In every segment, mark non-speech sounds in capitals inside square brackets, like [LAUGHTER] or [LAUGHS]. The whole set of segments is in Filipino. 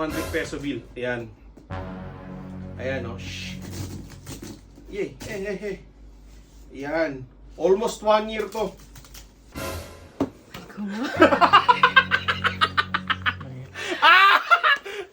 100 peso bill. Ayan. Ayan, oh. Shh. Yay. Eh, eh, eh. Ayan. Almost one year to. [LAUGHS] ah!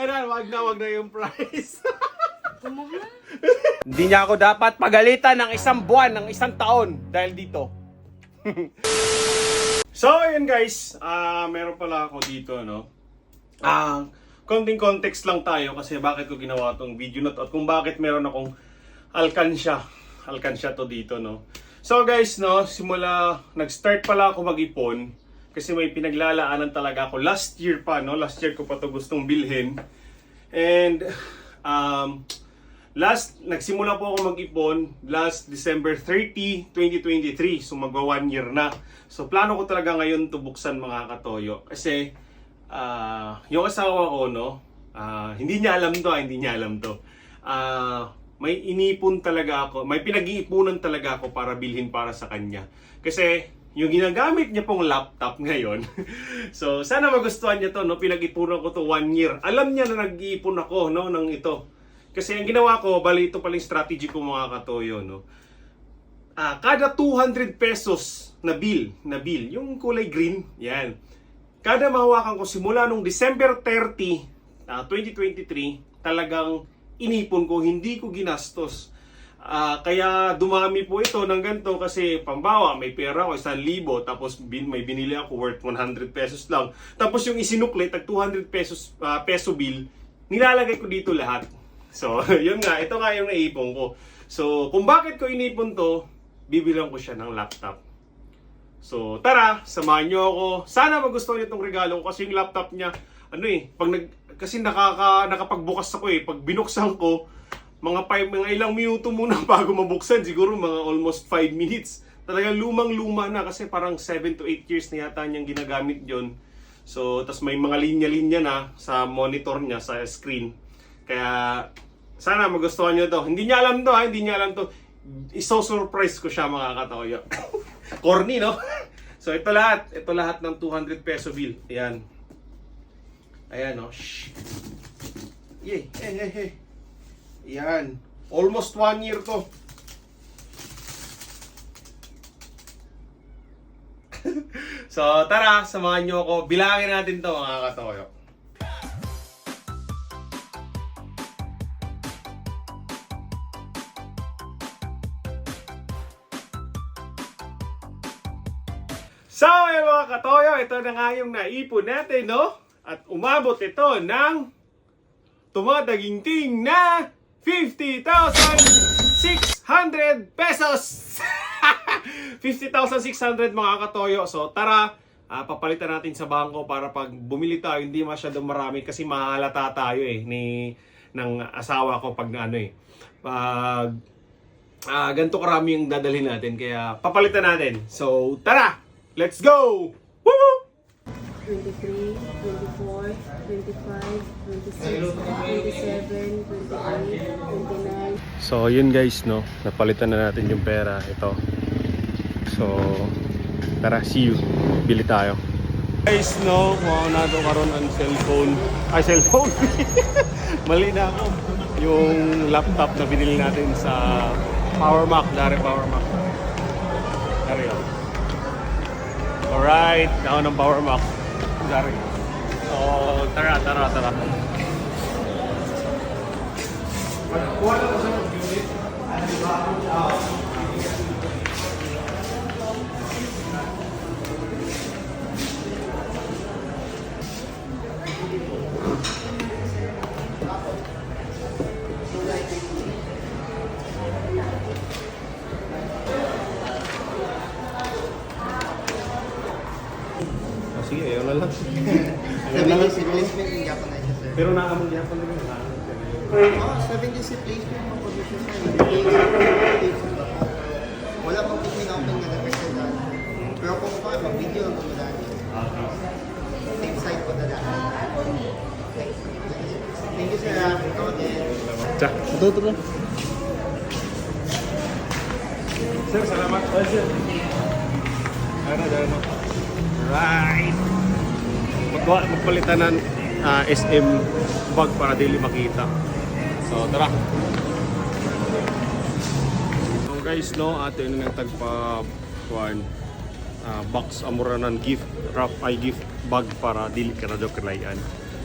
Ayan, wag na, wag na yung price. Hindi niya ako dapat pagalitan ng isang buwan, ng isang taon dahil dito. [LAUGHS] so, ayun guys, ah meron pala ako dito, no? Ah, konting context lang tayo kasi bakit ko ginawa tong video na to at kung bakit meron akong alkansya. Alkansya to dito, no? So guys, no, simula nag-start pala ako mag-ipon kasi may pinaglalaanan talaga ako last year pa, no? Last year ko pa to gustong bilhin. And um last nagsimula po ako mag-ipon last December 30, 2023. So magwa one year na. So plano ko talaga ngayon to buksan mga katoyo kasi ah yung asawa ko no, ah, hindi niya alam to, ah, hindi niya alam to. Ah, may inipon talaga ako, may pinag-iipunan talaga ako para bilhin para sa kanya. Kasi yung ginagamit niya pong laptop ngayon. [LAUGHS] so sana magustuhan niya to, no? Pinag-ipunan ko to one year. Alam niya na nag-iipon ako, no, ng ito. Kasi ang ginawa ko, bali ito paling strategy ko mga katoyo, no. Ah, kada 200 pesos na bill, na bill, yung kulay green, yan. Kada mahawakan ko simula nung December 30, ah, 2023, talagang inipon ko, hindi ko ginastos. Ah, kaya dumami po ito ng ganito kasi pambawa, may pera ko, 1,000, tapos bin, may binili ako worth 100 pesos lang. Tapos yung isinukli, tag 200 pesos, ah, peso bill, nilalagay ko dito lahat. So, [LAUGHS] yun nga, ito nga yung naipon ko. So, kung bakit ko inipon to, bibilang ko siya ng laptop. So, tara, samahan nyo ako. Sana magustuhan niyo itong regalo ko kasi yung laptop niya, ano eh, pag nag, kasi nakaka, nakapagbukas ako eh, pag binuksan ko, mga, five, mga ilang minuto muna [LAUGHS] bago mabuksan, siguro mga almost 5 minutes. Talagang lumang-luma na kasi parang 7 to 8 years na yata niyang ginagamit yon So, tas may mga linya-linya na sa monitor niya, sa screen. Kaya, sana magustuhan niyo to. Hindi niya alam to ha, hindi niya alam to. Iso-surprise ko siya mga katoyo. [LAUGHS] Corny, no? [LAUGHS] so, ito lahat. Ito lahat ng 200 peso bill. Ayan. Ayan, no? Shh. Yay. Eh, eh, eh. Ayan. Almost one year to. [LAUGHS] so, tara, samahan nyo ako. Bilangin natin to mga katoyo. Mga katoyo, ito na nga yung naipon natin, no? At umabot ito ng tumadaginting na 50,600 pesos! [LAUGHS] 50,600 mga katoyo. So, tara, ah, papalitan natin sa bangko para pag bumili tayo, hindi masyadong marami kasi mahalata tayo eh, ni, ng asawa ko pag ano eh. Pag ah ganito karami yung dadalhin natin kaya papalitan natin. So, tara! Let's go! Woo! 23, 24, 25, 26, 27, 28, 29. So, yun guys, no. Napalitan na natin yung pera. Ito. So, tara, see you. Bili tayo. Guys, no. Mga na ito karon ang cellphone. Ay, cellphone. [LAUGHS] Mali na ako. Yung laptop na binili natin sa Power Mac. Dari Power Mac. Dari oh. Alright. Down ng Power Mac. Dari. So, tara, tara, tara. Magkuha na ko sa sige, ayaw na lang. [LAUGHS] ayaw na lang siguro. placement in Japanese sir. Pero naamang Japan na rin. Oh, 70 placement mo po siya sir. Placement ba po? Wala pang pinopen na represent Pero kung pa, mag-video lang po na Same side po na lahat. Thank you sir. Ito din. Tsa. Ito, ito, ito. Sir, salamat. Oh, sir. Ano, ano. Right. Magwa, magpalitanan. ah, SM bag para dili makita. So tara. So guys no, ato yun nga tagpa kuan ah, box amuranan gift wrap ay gift bag para dili ka na daw kalayan.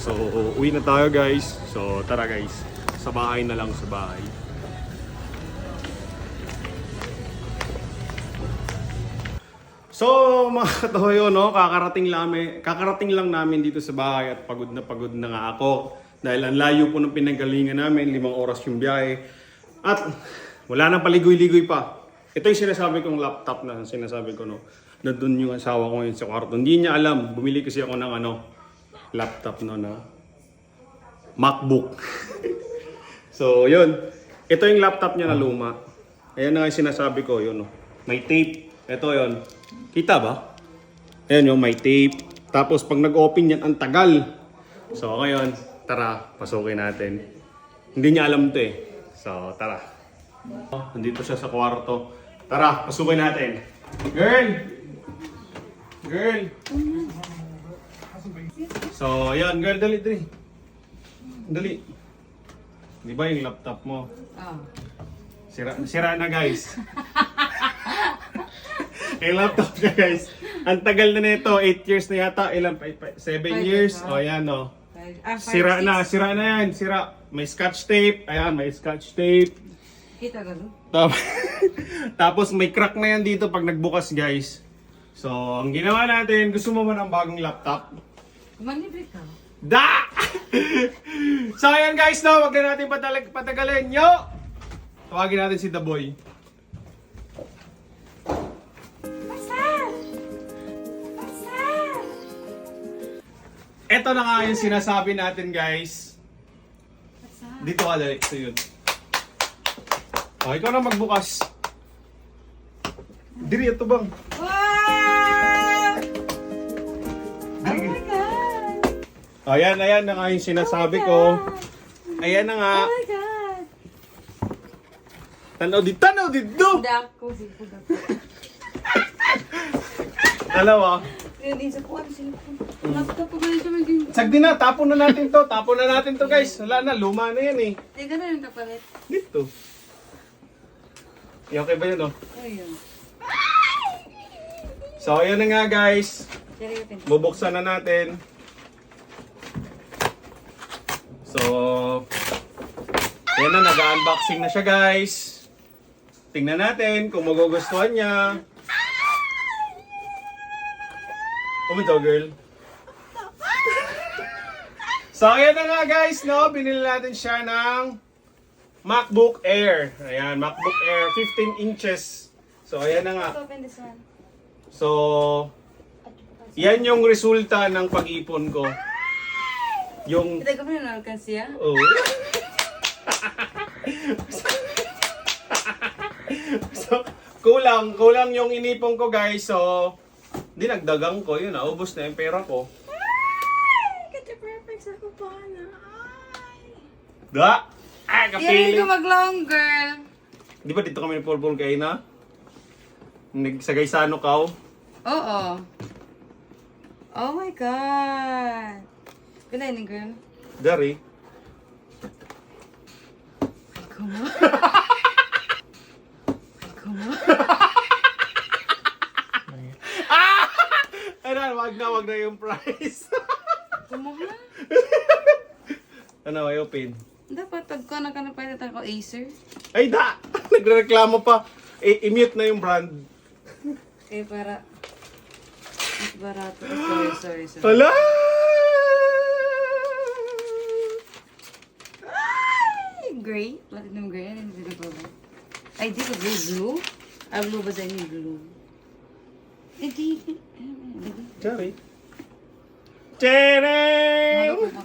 So uwi na tayo guys. So tara guys. Sa bahay na lang sa bahay. So mga [LAUGHS] katoyo no, kakarating lang, kakarating lang namin dito sa bahay at pagod na pagod na nga ako. Dahil ang layo po ng pinanggalingan namin, limang oras yung biyahe. At wala nang paligoy-ligoy pa. Ito yung sinasabi kong laptop na sinasabi ko no. Na doon yung asawa ko ngayon sa kwarto. Hindi niya alam. Bumili kasi ako ng ano, laptop no na MacBook. [LAUGHS] so yun. Ito yung laptop niya na luma. Ayan na nga yung sinasabi ko. Yun no. May tape. Ito yun. Kita ba? Ayan yung may tape. Tapos pag nag-open yan, ang tagal. So ngayon, tara, pasukin natin. Hindi niya alam to eh. So tara. Nandito siya sa kwarto. Tara, pasukin natin. Girl! Girl! So, ayan, girl, dali, dali. Dali. Di ba yung laptop mo? Oh. Sira, sira na guys. [LAUGHS] yung laptop niya guys. Ang tagal na nito, 8 years na yata. Ilan? 7 Five years? years O na. yan o. Ah, five, Sira six. na, sira na yan. Sira. May scotch tape. Ayan, may scotch tape. Kita ka? Tapos, [LAUGHS] tapos may crack na yan dito pag nagbukas guys. So, ang ginawa natin, gusto mo man ang bagong laptop? Manlibre ka. Da! [LAUGHS] so ayan guys, no, wag na natin patagalin. Yo! Tawagin natin si The Boy. Ito na nga yung sinasabi natin guys. Dito ka dali. Ito yun. Oh, ikaw na magbukas. Diri, ito bang? Wow! Oh my God! Ayan, ayan na nga yung sinasabi ko. Ayan na nga. Oh my God! Tanaw di, tanaw dito! Hindi ako, sipod ako. Dalawa. Kaya din sa kuwan, sipod. Laptop ko ba ito maging... Sagdi na, tapon na natin to. Tapon na natin to guys. Wala na, luma na yan eh. Teka na yung kapalit. Dito. Eh, okay ba yun oh? Ayun. So, ayan na nga guys. Bubuksan na natin. So, ayan na, nag-unboxing na siya guys. Tingnan natin kung magugustuhan niya. Kumito girl. So, ayan na nga guys, no? Binili natin siya ng MacBook Air. Ayan, MacBook Air, 15 inches. So, ayan na nga. So, yan yung resulta ng pag-ipon ko. Yung, Ito pa na siya? oh. [LAUGHS] so, kulang, kulang yung inipon ko guys. So, dinagdagang ko, yun, naubos na yung pera ko. Kati perfect sa kupana. Ay! Da! Ah, Yari kapili! ko mag-long girl. Di ba dito kami ni Pulpul kay na? Nagsagaysano ka oh. Oo. Oh my God. Good night, girl. Dari. Kuma? [LAUGHS] Kuma? Ano, wag na, yung price. [LAUGHS] Kumuha? ano, ay open. Dapat pag ko na ka na pwede ko Acer. Ay da! [LAUGHS] Nagreklamo pa. I- i-mute na yung brand. Kaya para mas barato. Sorry, sorry, sorry. Hala! Ay, gray? Platinum gray? Ano yung ba? Ay, di ko gray. Blue? Ah, blue ba sa inyo? Blue. Eh, eh, di. Sorry. Chereng! Mga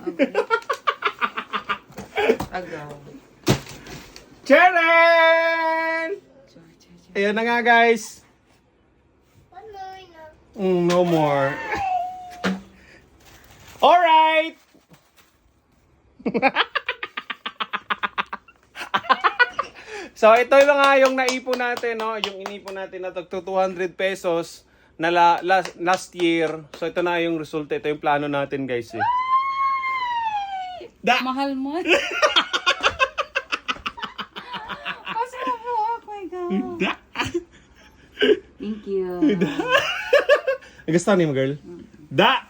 Agaw. Chereng! Ayan na nga guys. Mm, no more. Alright! [LAUGHS] so ito yung nga yung naipon natin, no? Yung inipon natin na tag 200 pesos na la, last, last year. So ito na yung resulta. Ito yung plano natin guys eh. Da! Mahal mo. Kasi po ako, ikaw. Da! Thank you. [LAUGHS] Gusto ni mo, girl? Da!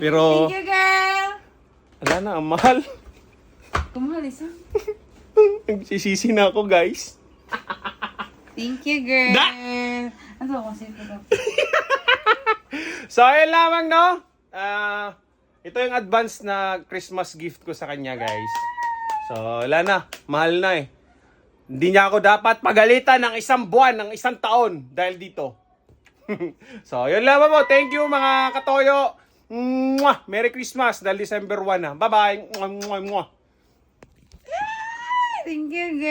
Pero, Thank you, girl. wala na, ang mahal. Kumahal isa. [LAUGHS] Nagsisisi na ako, guys. Thank you, girl. Da! Ako kasi ito? [LAUGHS] So, ayun lamang, no? Ah, ito yung advance na Christmas gift ko sa kanya, guys. So, wala na. Mahal na eh. Hindi niya ako dapat pagalitan ng isang buwan, ng isang taon dahil dito. [LAUGHS] so, yun lamang po. Thank you, mga katoyo. Mwah! Merry Christmas dahil December 1 na. Bye-bye. Mwah, mwah, mwah. Thank you, girl.